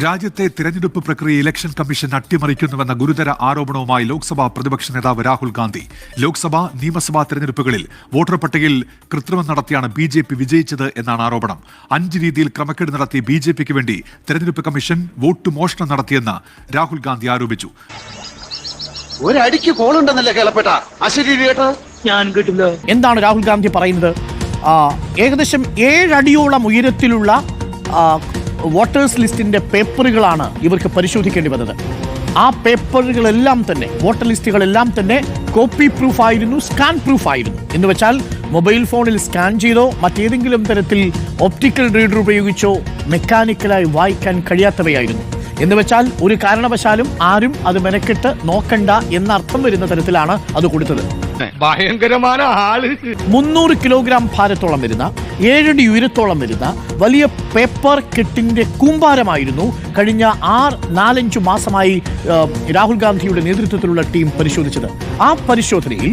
രാജ്യത്തെ തിരഞ്ഞെടുപ്പ് പ്രക്രിയ ഇലക്ഷൻ കമ്മീഷൻ അട്ടിമറിക്കുന്നുവെന്ന ഗുരുതര ആരോപണവുമായി ലോക്സഭാ പ്രതിപക്ഷ നേതാവ് രാഹുൽ ഗാന്ധി. ലോക്സഭാ നിയമസഭാ തെരഞ്ഞെടുപ്പുകളിൽ വോട്ടർ പട്ടികയിൽ കൃത്രിമം നടത്തിയാണ് ബി ജെ പി വിജയിച്ചത് എന്നാണ് ആരോപണം. അഞ്ച് രീതിയിൽ ക്രമക്കേട് നടത്തി ബി ജെ പിക്ക് വേണ്ടി തെരഞ്ഞെടുപ്പ് കമ്മീഷൻ വോട്ട് മോഷണം നടത്തിയെന്ന് രാഹുൽ ഗാന്ധി ആരോപിച്ചു. ഒരടിക്ക് കോളുണ്ടെന്നല്ലേ കേളപ്പെട്ട? അശരീരി കേട്ടോ ഞാൻ കേട്ടില്ല. എന്താണ് രാഹുൽ ഗാന്ധി പറയുന്നത്? ഏകദേശം ഏഴടിയോളം ഉയരത്തിലുള്ള വോട്ടേഴ്സ് ലിസ്റ്റിന്റെ പേപ്പറുകളാണ് ഇവർക്ക് പരിശോധിക്കേണ്ടി വന്നത്. ആ പേപ്പറുകളെല്ലാം തന്നെ വോട്ടർ ലിസ്റ്റുകളെല്ലാം തന്നെ കോപ്പി പ്രൂഫ് ആയിരുന്നു സ്കാൻ പ്രൂഫ് ആയിരുന്നു. എന്ന് വെച്ചാൽ മൊബൈൽ ഫോണിൽ സ്കാൻ ചെയ്തോ മറ്റേതെങ്കിലും തരത്തിൽ ഒപ്റ്റിക്കൽ റീഡർ ഉപയോഗിച്ചോ മെക്കാനിക്കലായി വായിക്കാൻ കഴിയാത്തവയായിരുന്നു. എന്ന് വെച്ചാൽ ഒരു കാരണവശാലും ആരും അത് മെനക്കെട്ട് നോക്കണ്ട എന്ന അർത്ഥം വരുന്ന തരത്തിലാണ് അത് കൊടുത്തത്. ഭയങ്കരമായ ആൾ. മുന്നൂറ് കിലോഗ്രാം ഭാരത്തോളം വരുന്ന ഏഴടി ഉയരത്തോളം വരുന്ന വലിയ പേപ്പർ കെട്ടിന്റെ കൂമ്പാരമായിരുന്നു. കഴിഞ്ഞ ആറ് നാലഞ്ചു മാസമായി രാഹുൽ ഗാന്ധിയുടെ നേതൃത്വത്തിലുള്ള ടീം പരിശോധിച്ചത്. ആ പരിശോധനയിൽ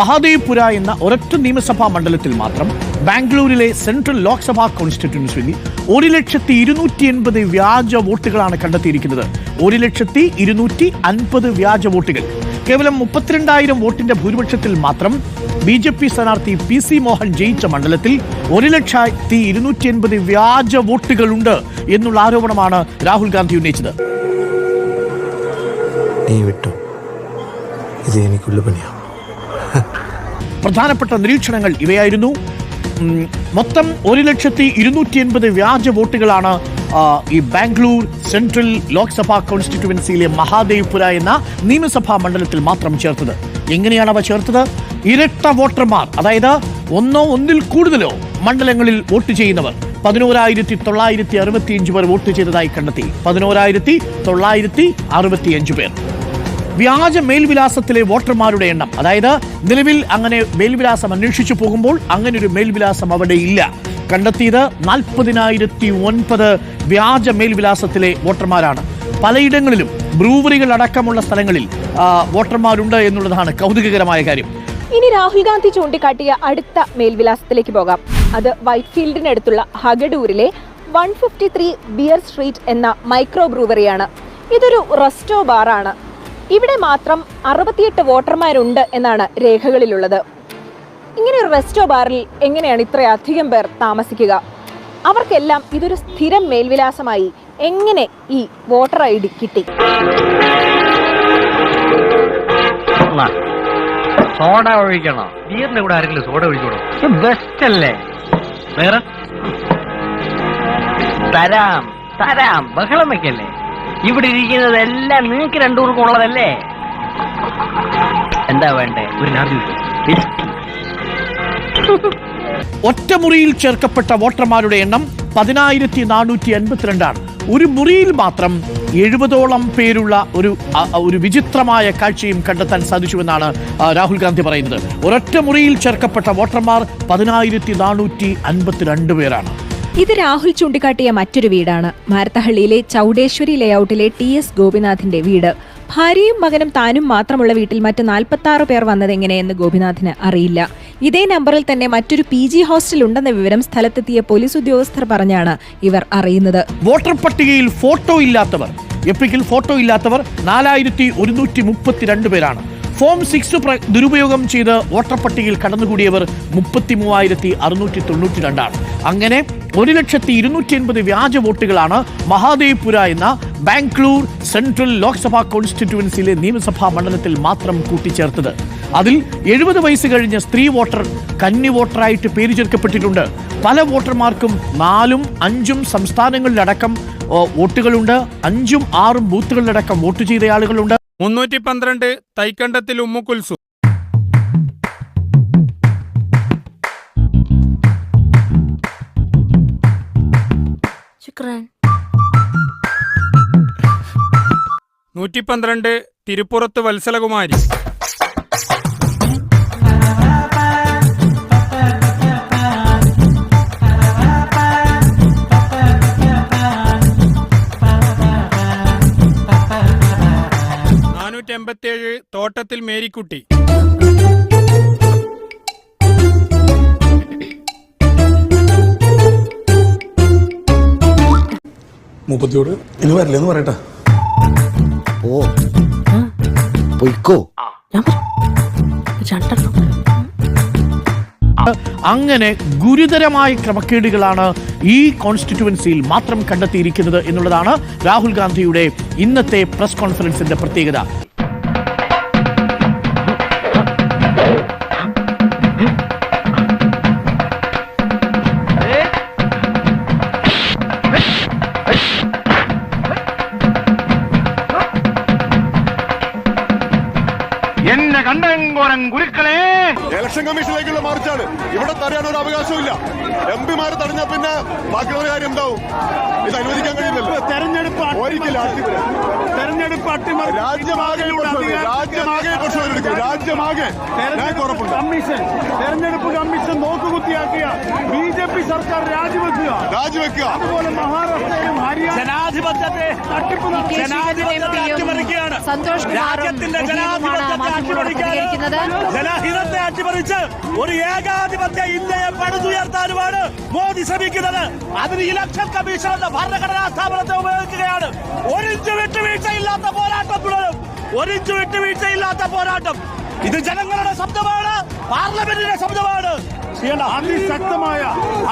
മഹാദേവ്പുര എന്ന ഒരൊറ്റ നിയമസഭാ മണ്ഡലത്തിൽ മാത്രം ബാംഗ്ലൂരിലെ സെൻട്രൽ ലോക്സഭാ കോൺസ്റ്റിറ്റ്യുവൻസിയിൽ ഒരു ലക്ഷത്തി ഇരുന്നൂറ്റി എൺപത് വ്യാജ വോട്ടുകളാണ് കണ്ടെത്തിയിരിക്കുന്നത്. ഒരു ലക്ഷത്തി ഇരുന്നൂറ്റി അൻപത് വ്യാജ വോട്ടുകൾ. കേവലം മുപ്പത്തിരണ്ടായിരം വോട്ടിന്റെ ഭൂരിപക്ഷത്തിൽ മാത്രം ബി ജെ പി സ്ഥാനാർത്ഥി പി സി മോഹൻ ജയിച്ച മണ്ഡലത്തിൽ ഒരു ലക്ഷത്തി ഇരുന്നൂറ്റി എൺപത് വ്യാജ വോട്ടുകളുണ്ട് എന്നുള്ള ആരോപണമാണ് രാഹുൽ ഗാന്ധി ഉന്നയിച്ചത്. പ്രധാനപ്പെട്ട നിരീക്ഷണങ്ങൾ ഇവയായിരുന്നു. മൊത്തം ഒരു ലക്ഷത്തി ഇരുന്നൂറ്റി എൺപത് വ്യാജ വോട്ടുകളാണ് ഈ ബാംഗ്ലൂർ സെൻട്രൽ ലോക്സഭാ കോൺസ്റ്റിറ്റ്യുവൻസിയിലെ മഹാദേവ്പുര എന്ന നിയമസഭാ മണ്ഡലത്തിൽ മാത്രം ചേർത്തത്. എങ്ങനെയാണ് അവ ചേർത്തത്? ഇരട്ട വോട്ടർമാർ അതായത് ഒന്നോ ഒന്നിൽ കൂടുതലോ മണ്ഡലങ്ങളിൽ വോട്ട് ചെയ്യുന്നവർ. പതിനോരായിരത്തി തൊള്ളായിരത്തി അറുപത്തിയഞ്ച് പേർ വോട്ട് ചെയ്തതായി കണ്ടെത്തി. പതിനോരായിരത്തി തൊള്ളായിരത്തി അറുപത്തിയഞ്ച് പേർ. വ്യാജ മേൽവിലാസത്തിലെ വോട്ടർമാരുടെ എണ്ണം. അതായത് നിലവിൽ അങ്ങനെ മേൽവിലാസം അന്വേഷിച്ചു പോകുമ്പോൾ അങ്ങനെ ഒരു മേൽവിലാസം അവിടെ ഇല്ല. കണ്ടെത്തിയത് നാൽപ്പതിനായിരത്തി ഒൻപത് വ്യാജ മേൽവിലാസത്തിലെ വോട്ടർമാരാണ്. പലയിടങ്ങളിലും ബ്രൂവറികൾ അടക്കമുള്ള സ്ഥലങ്ങളിൽ വോട്ടർമാരുണ്ട് എന്നുള്ളതാണ് കൗതുകകരമായ കാര്യം. ഇനി രാഹുൽ ഗാന്ധി ചൂണ്ടിക്കാട്ടിയ അടുത്ത മേൽവിലാസത്തിലേക്ക് പോകാം. അത് വൈറ്റ്ഫീൽഡിനടുത്തുള്ള ഹഗഡൂരിലെ one fifty three beer street എന്ന മൈക്രോ ബ്രൂവറിയാണ്. ഇതൊരു റെസ്റ്റോ ബാറാണ്. ഇവിടെ മാത്രം അറുപത്തിയെട്ട് വോട്ടർമാരുണ്ട് എന്നാണ് രേഖകളിലുള്ളത്. ഇങ്ങനെ ഒരു റെസ്റ്റോ ബാറിൽ എങ്ങനെയാണ് ഇത്രയധികം പേർ താമസിക്കുക? അവർക്കെല്ലാം ഇതൊരു സ്ഥിരം മേൽവിലാസമായി. എങ്ങനെ ഈ വോട്ടർ ഐ ഡി കിട്ടി? സോഡ ആരെങ്കിലും സോഡ ഒഴിക്കണോ ബെസ്റ്റ് അല്ലേ? തരാം. ബഹളം വെക്കല്ലേ? ഇവിടെ ഇരിക്കുന്നതെല്ലാം നിങ്ങൾക്ക് രണ്ടുപേർക്കും ഉള്ളതല്ലേ? എന്താ വേണ്ടേ? ഒരു ഒറ്റ മുറിയിൽ ചേർക്കപ്പെട്ട വോട്ടർമാരുടെ എണ്ണം പതിനായിരത്തി നാനൂറ്റി എൺപത്തിരണ്ടാണ് ഒരു മുറിയിൽ മാത്രം എഴുപതോളം പേരുള്ള ഒരു ഒരു വിചിത്രമായ കാഴ്ചയും കണ്ടെത്താൻ സാധിച്ചുവെന്നാണ് രാഹുൽ ഗാന്ധി പറയുന്നത്. ഒരൊറ്റ മുറിയിൽ ചേർക്കപ്പെട്ട വോട്ടർമാർ പതിനായിരത്തി നാനൂറ്റി അൻപത്തിരണ്ട് പേരാണ്. ഇത് രാഹുൽ ചൂണ്ടിക്കാട്ടിയ മറ്റൊരു വീടാണ്. മാരത്തഹള്ളിയിലെ ചൗഡേശ്വരി ലേഔട്ടിലെ ടി എസ് ഗോപിനാഥിന്റെ വീട്. ഭാര്യയും മകനും താനും മാത്രമുള്ള വീട്ടിൽ മറ്റ് നാൽപ്പത്തി പേർ വന്നതെങ്ങനെയെന്ന് ഗോപിനാഥിന് അറിയില്ല. ഇതേ നമ്പറിൽ തന്നെ മറ്റൊരു പി ജി ഹോസ്റ്റൽ ഉണ്ടെന്ന വിവരം സ്ഥലത്തെത്തിയ പോലീസ് ഉദ്യോഗസ്ഥർ പറഞ്ഞാണ് ഇവർ അറിയുന്നത്. വോട്ടർ പട്ടികയിൽ ഫോട്ടോ ഇല്ലാത്തവർ എപ്പിക്കിൽ ഫോട്ടോ ഇല്ലാത്തവർ നാലായിരത്തി ഒരുന്നൂറ്റി മുപ്പത്തിരണ്ട് പേരാണ്. ഫോം സിക്സ് ദുരുപയോഗം ചെയ്ത് വോട്ടർ പട്ടികയിൽ കടന്നുകൂടിയവർ മുപ്പത്തി മൂവായിരത്തി അറുന്നൂറ്റി തൊണ്ണൂറ്റി രണ്ടാണ് അങ്ങനെ ഒരു ലക്ഷത്തി ഇരുന്നൂറ്റി എൺപത് വ്യാജ വോട്ടുകളാണ് മഹാദേവ്പുര എന്ന ബാംഗ്ലൂർ സെൻട്രൽ ലോക്സഭാ കോൺസ്റ്റിറ്റ്യുവൻസിയിലെ നിയമസഭാ മണ്ഡലത്തിൽ മാത്രം കൂട്ടിച്ചേർത്തത്. അതിൽ എഴുപത് വയസ്സ് കഴിഞ്ഞ സ്ത്രീ വോട്ടർ കന്നി വോട്ടറായിട്ട് പേര് ചേർക്കപ്പെട്ടിട്ടുണ്ട്. പല വോട്ടർമാർക്കും നാലും അഞ്ചും സംസ്ഥാനങ്ങളിലടക്കം വോട്ടുകളുണ്ട്. അഞ്ചും ആറും ബൂത്തുകളിലടക്കം വോട്ട് ചെയ്ത ആളുകളുണ്ട്. മുന്നൂറ്റി പന്ത്രണ്ട് തൈക്കണ്ടത്തിൽ ഉമ്മുക്കുൽസു നൂറ്റി പന്ത്രണ്ട് തിരുപ്പുറത്ത് വത്സലകുമാരി. തോട്ടത്തിൽ മേരിക്കുട്ടി. മുപ്പത്തിയോട് ഇനി വരില്ലെന്ന് പറയട്ടെ. ഓ പൊയ്ക്കോ. അങ്ങനെ ഗുരുതരമായ ക്രമക്കേടുകളാണ് ഈ കോൺസ്റ്റിറ്റ്യുവൻസിയിൽ മാത്രം കണ്ടെത്തിയിരിക്കുന്നത് എന്നുള്ളതാണ് രാഹുൽ ഗാന്ധിയുടെ ഇന്നത്തെ പ്രസ് കോൺഫറൻസിന്റെ പ്രത്യേകത. என்ன എന്നെ കണ്ടങ്കോരം ഗുരുക്കളെ. ഇലക്ഷൻ കമ്മീഷനിലേക്കുള്ള മാർച്ചാണ്. ഇവിടെ തടയാൻ ഒരു അവകാശമില്ല എം പിമാരെ തടഞ്ഞാൽ പിന്നെ ബാക്കിയുള്ള കാര്യം എന്താവും? ഇത് അനുവദിക്കാൻ കഴിയുന്നില്ല തെരഞ്ഞെടുപ്പ് ഒരിക്കലും അട്ടിമറി. തെരഞ്ഞെടുപ്പ് അട്ടിമറി രാജ്യമാകെ. രാജ്യമാകെ പ്രശ്നം രാജ്യമാകെ. കമ്മീഷൻ തെരഞ്ഞെടുപ്പ് കമ്മീഷൻ നോക്കുകുത്തിയാക്കിയ ബി ജെ പി സർക്കാർ രാജിവെക്കുക. രാജിവെക്കുക. അതുപോലെ മഹാരാഷ്ട്രയിലും ഹരിയാന ജനാധിപത്യത്തെ തട്ടിപ്പ് നടത്തി ജനാധിപത്യത്തെ അട്ടിമറിക്കുകയാണ്. സന്തോഷ് രാജ്യത്തിന്റെ ജനാധിപത്യത്തെ അട്ടിമറിക്കുകയാണ് പ്രതികരിക്കുന്നത്. ജനഹിതത്തെ അട്ടിമറിച്ച് ഒരു ഏകാധിപത്യ ഇന്ത്യയെ പടുതുയർത്താനുമാണ് മോദി ശ്രമിക്കുന്നത്. അതിന് ഇലക്ഷൻ കമ്മീഷൻ എന്ന ഭരണഘടനാ സ്ഥാപനത്തെ ഉപയോഗിക്കുകയാണ്. ഒരിഞ്ച് വിട്ടുവീഴ്ചയില്ലാത്ത പോരാട്ടം തുടരും. ഒരിഞ്ച് വിട്ടുവീഴ്ചയില്ലാത്ത പോരാട്ടം. ഇത് ജനങ്ങളുടെ ശബ്ദമാണ് പാർലമെന്റിന്റെ ശബ്ദമാണ്. അതിശക്തമായ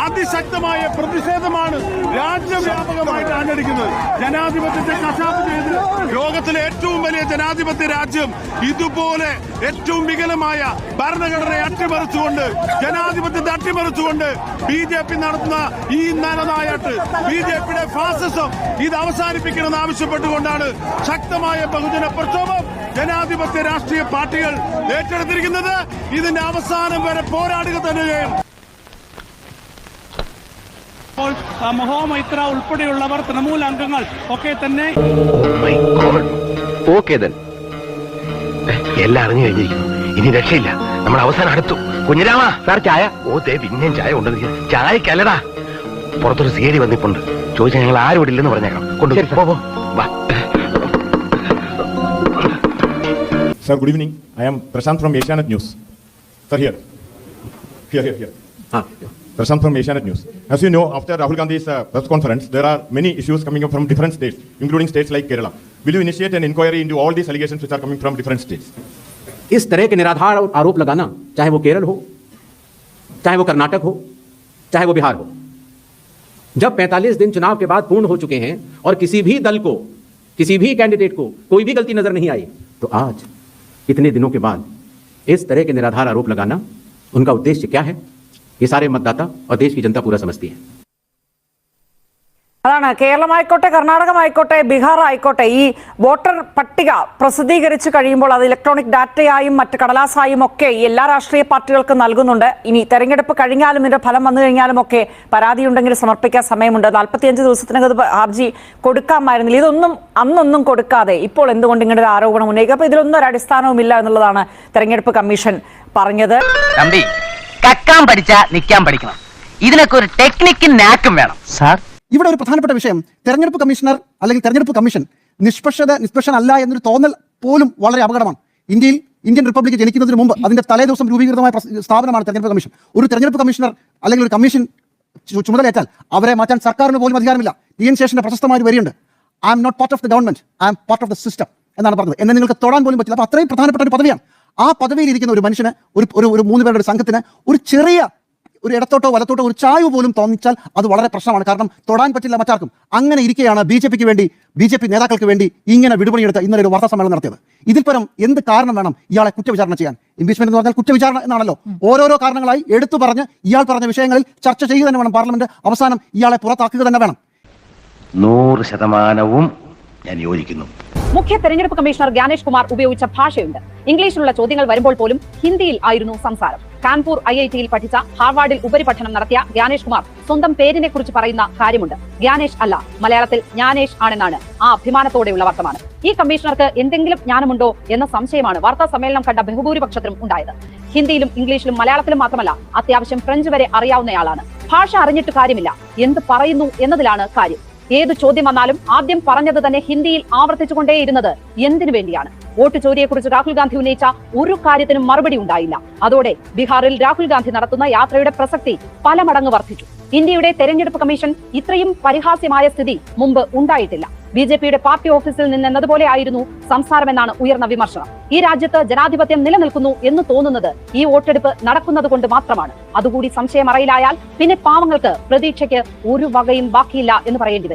അതിശക്തമായ പ്രതിഷേധമാണ് രാജ്യവ്യാപകമായിട്ട് ആഞ്ഞടിക്കുന്നത്. ജനാധിപത്യത്തെ കശാപ്പ് ചെയ്ത് ലോകത്തിലെ ഏറ്റവും വലിയ ജനാധിപത്യ രാജ്യം ഇതുപോലെ ഏറ്റവും വികലമായ ഭരണഘടനയെ അട്ടിമറിച്ചുകൊണ്ട് ജനാധിപത്യത്തെ അട്ടിമറിച്ചുകൊണ്ട് ബി ജെ പി നടത്തുന്ന ഈ നരനായാട്ട് ബി ജെ പിയുടെ ഫാസിസം ഇത് അവസാനിപ്പിക്കണമെന്ന് ആവശ്യപ്പെട്ടുകൊണ്ടാണ് ശക്തമായ ബഹുജന പ്രക്ഷോഭം ജനാധിപത്യ രാഷ്ട്രീയ പാർട്ടികൾ ഏറ്റെടുത്തിരിക്കുന്നത് ഇതിന്റെ അവസാനം വരെ പോരാടുക തന്നെ ചെയ്യും മഹോമൈത്ര ഉൾപ്പെടെയുള്ളവർ തൃണമൂൽ അംഗങ്ങൾ ഒക്കെ തന്നെ എല്ലാം അറിഞ്ഞു കഴിഞ്ഞിരിക്കുന്നു. ഇനി രക്ഷയില്ല. നമ്മൾ അവസാനം അടുത്തു. കുഞ്ഞിരാമ സാർ ചായ? ഓ ദേ പിന്നെയും ചായ ഉണ്ടെന്ന് ചായക്കല്ലടാ. പുറത്തൊരു സീരി വന്നിപ്പുണ്ട്. ചോദിച്ചാൽ ഞങ്ങൾ ആരും ഇവിടെ ഇല്ലെന്ന് പറഞ്ഞേക്കാം കൊണ്ടു Sir, good evening. I am Prashant from Asianet News. Sir, here. Here, here, here. Ah. Prashant from Asianet News. As you know, after Rahul Gandhi's uh, press conference, there are many issues coming up from different states, including states like Kerala. Will you initiate an inquiry into all these allegations which are coming from different states? इस तरह के निराधार आरोप लगाना चाहे वो केरल हो चाहे वो कर्नाटक हो चाहे वो बिहार हो जब 45 दिन चुनाव के बाद पूर्ण हो चुके हैं और किसी भी दल को किसी भी कैंडिडेट को कोई भी गलती नज़र नहीं आई तो आज इतने दिनों के बाद इस तरह के निराधार आरोप लगाना उनका उद्देश्य क्या है? ये सारे मतदाता और देश की जनता पूरा समझती है। അതാണ് കേരളമായിക്കോട്ടെ കർണാടകമായിക്കോട്ടെ ബീഹാർ ആയിക്കോട്ടെ ഈ വോട്ടർ പട്ടിക പ്രസിദ്ധീകരിച്ചു കഴിയുമ്പോൾ അത് ഇലക്ട്രോണിക് ഡാറ്റയായും മറ്റ് കടലാസായും ഒക്കെ ഈ എല്ലാ രാഷ്ട്രീയ പാർട്ടികൾക്കും നൽകുന്നുണ്ട്. ഇനി തെരഞ്ഞെടുപ്പ് കഴിഞ്ഞാലും ഇതിന്റെ ഫലം വന്നു കഴിഞ്ഞാലും ഒക്കെ പരാതി ഉണ്ടെങ്കിൽ സമർപ്പിക്കാൻ സമയമുണ്ട്. നാൽപ്പത്തിയഞ്ച് ദിവസത്തിനകത്ത് ഹർജി കൊടുക്കാമായിരുന്നില്ല ഇതൊന്നും അന്നൊന്നും കൊടുക്കാതെ ഇപ്പോൾ എന്തുകൊണ്ട് ഇങ്ങനെ ഒരു ആരോപണം ഉന്നയിക്കുക? അപ്പൊ ഇതിലൊന്നും ഒരു അടിസ്ഥാനവും ഇല്ല എന്നുള്ളതാണ് തെരഞ്ഞെടുപ്പ് കമ്മീഷൻ പറഞ്ഞത്. തമ്പി കക്കാൻ പഠിച്ച നിൽക്കാൻ പഠിക്കണം. ഇതിനൊക്കെ ഒരു ടെക്നിക്കും നാക്കും വേണം. സാർ ഇവിടെ ഒരു പ്രധാനപ്പെട്ട വിഷയം തെരഞ്ഞെടുപ്പ് കമ്മീഷണർ അല്ലെങ്കിൽ തെരഞ്ഞെടുപ്പ് കമ്മീഷൻ നിഷ്പക്ഷത നിഷ്പക്ഷനല്ല എന്നൊരു തോന്നൽ പോലും വളരെ അപകടമാണ്. ഇന്ത്യയിൽ ഇന്ത്യൻ റിപ്പബ്ലിക് ജനിക്കുന്നതിന് മുമ്പ് അതിന്റെ തലേദിവസം രൂപീകൃതമായ സ്ഥാപനമാണ് തെരഞ്ഞെടുപ്പ് കമ്മീഷൻ. ഒരു തെരഞ്ഞെടുപ്പ് കമ്മീഷണർ അല്ലെങ്കിൽ ഒരു കമ്മീഷൻ ചുമതലയേറ്റാൽ അവരെ മാറ്റാൻ സർക്കാരിന് പോലും അധികാരമില്ല. ടി എൻ ശേഷന്റെ പ്രശസ്തമായ വരിയുണ്ട്. I'm not part of the government I'm part of the system എന്നാണ് പറഞ്ഞത്. എന്നെ നിങ്ങൾക്ക് തൊടാൻ പോലും പറ്റില്ല. അപ്പൊ അത്രയും പ്രധാനപ്പെട്ട ഒരു പദവിയാണ്. ആ പദവിയിൽ ഇരിക്കുന്ന ഒരു മനുഷ്യന് ഒരു ഒരു മൂന്ന് പേരുടെ സംഘത്തിന് ഒരു ചെറിയ ഒരു ഇടത്തോട്ടോ വലത്തോട്ടോ ഒരു ചായ്വ് പോലും തോന്നിച്ചാൽ അത് വളരെ പ്രശ്നമാണ്. കാരണം തൊടാൻ പറ്റില്ല മറ്റാർക്കും. അങ്ങനെ ഇരിക്കെയാണ് ബി ജെ പിക്ക് വേണ്ടി ബി ജെ പി നേതാക്കൾക്ക് വേണ്ടി ഇങ്ങനെ വിടുപണിയെടുത്ത് ഇന്നലെ ഒരു വാർത്താ സമ്മേളനം നടത്തിയത്. ഇതിൽ പരം എന്ത് കാരണം വേണം ഇയാളെ കുറ്റവിചാരണ ചെയ്യാൻ? ഇംപീച്ച്മെന്റ് എന്ന് പറഞ്ഞാൽ കുറ്റവിചാരണ എന്നാണല്ലോ. ഓരോരോ കാരണങ്ങളായി എടുത്തു പറഞ്ഞ് ഇയാൾ പറഞ്ഞ വിഷയങ്ങളിൽ ചർച്ച ചെയ്യുക തന്നെ വേണം. പാർലമെന്റ് അവസാനം ഇയാളെ പുറത്താക്കുക തന്നെ വേണം. നൂറ് ശതമാനവും ഞാൻ യോജിക്കുന്നു. മുഖ്യ തെരഞ്ഞെടുപ്പ് കമ്മീഷണർ ജ്ഞാനേഷ് കുമാർ ഉപയോഗിച്ച ഭാഷയുണ്ട്. ഇംഗ്ലീഷിലുള്ള ചോദ്യങ്ങൾ വരുമ്പോൾ പോലും ഹിന്ദിയിൽ ആയിരുന്നു സംസാരം. കാൺപൂർ ഐ ഐ ടിയിൽ പഠിച്ച ഹാർവാർഡിൽ ഉപരിപഠനം നടത്തിയ ഗ്യാനേഷ് കുമാർ സ്വന്തം പേരിനെ കുറിച്ച് പറയുന്ന കാര്യമുണ്ട്. ഗ്യാനേഷ് അല്ല മലയാളത്തിൽ ജ്ഞാനേഷ് ആണെന്നാണ് ആ അഭിമാനത്തോടെയുള്ള വർത്തമാനം. ഈ കമ്മീഷണർക്ക് എന്തെങ്കിലും ജ്ഞാനമുണ്ടോ എന്ന സംശയമാണ് വാർത്താ സമ്മേളനം കണ്ട ബഹുഭൂരിപക്ഷത്തിലും ഉണ്ടായത്. ഹിന്ദിയിലും ഇംഗ്ലീഷിലും മലയാളത്തിലും മാത്രമല്ല അത്യാവശ്യം ഫ്രഞ്ച് വരെ അറിയാവുന്നയാളാണ്. ഭാഷ അറിഞ്ഞിട്ട് കാര്യമില്ല എന്ത് പറയുന്നു എന്നതിലാണ് കാര്യം. ഏത് ചോദ്യം വന്നാലും ആദ്യം പറഞ്ഞത് തന്നെ ഹിന്ദിയിൽ ആവർത്തിച്ചുകൊണ്ടേയിരുന്നത് എന്തിനു വേണ്ടിയാണ്? വോട്ട് ചോരിയെക്കുറിച്ച് രാഹുൽ ഗാന്ധി ഉന്നയിച്ച ഒരു കാര്യത്തിനും മറുപടി ഉണ്ടായില്ല. അതോടെ ബീഹാറിൽ രാഹുൽ ഗാന്ധി നടത്തുന്ന യാത്രയുടെ പ്രസക്തി പല മടങ്ങ് വർദ്ധിച്ചു. ഇന്ത്യയുടെ തെരഞ്ഞെടുപ്പ് കമ്മീഷൻ ഇത്രയും പരിഹാസ്യമായ സ്ഥിതി മുമ്പ് ഉണ്ടായിട്ടില്ല. ബി ജെ പിയുടെ പാർട്ടി ഓഫീസിൽ നിന്നെന്നതുപോലെ ആയിരുന്നു സംസാരമെന്നാണ് ഉയർന്ന വിമർശനം. ഈ രാജ്യത്ത് ജനാധിപത്യം നിലനിൽക്കുന്നു എന്ന് തോന്നുന്നത് ഈ വോട്ടെടുപ്പ് നടക്കുന്നത് കൊണ്ട് മാത്രമാണ്. അതുകൂടി സംശയം അറിയിലായാൽ പിന്നെ പാവങ്ങൾക്ക് പ്രതീക്ഷയ്ക്ക് ഒരു വകയും ബാക്കിയില്ല എന്ന് പറയേണ്ടി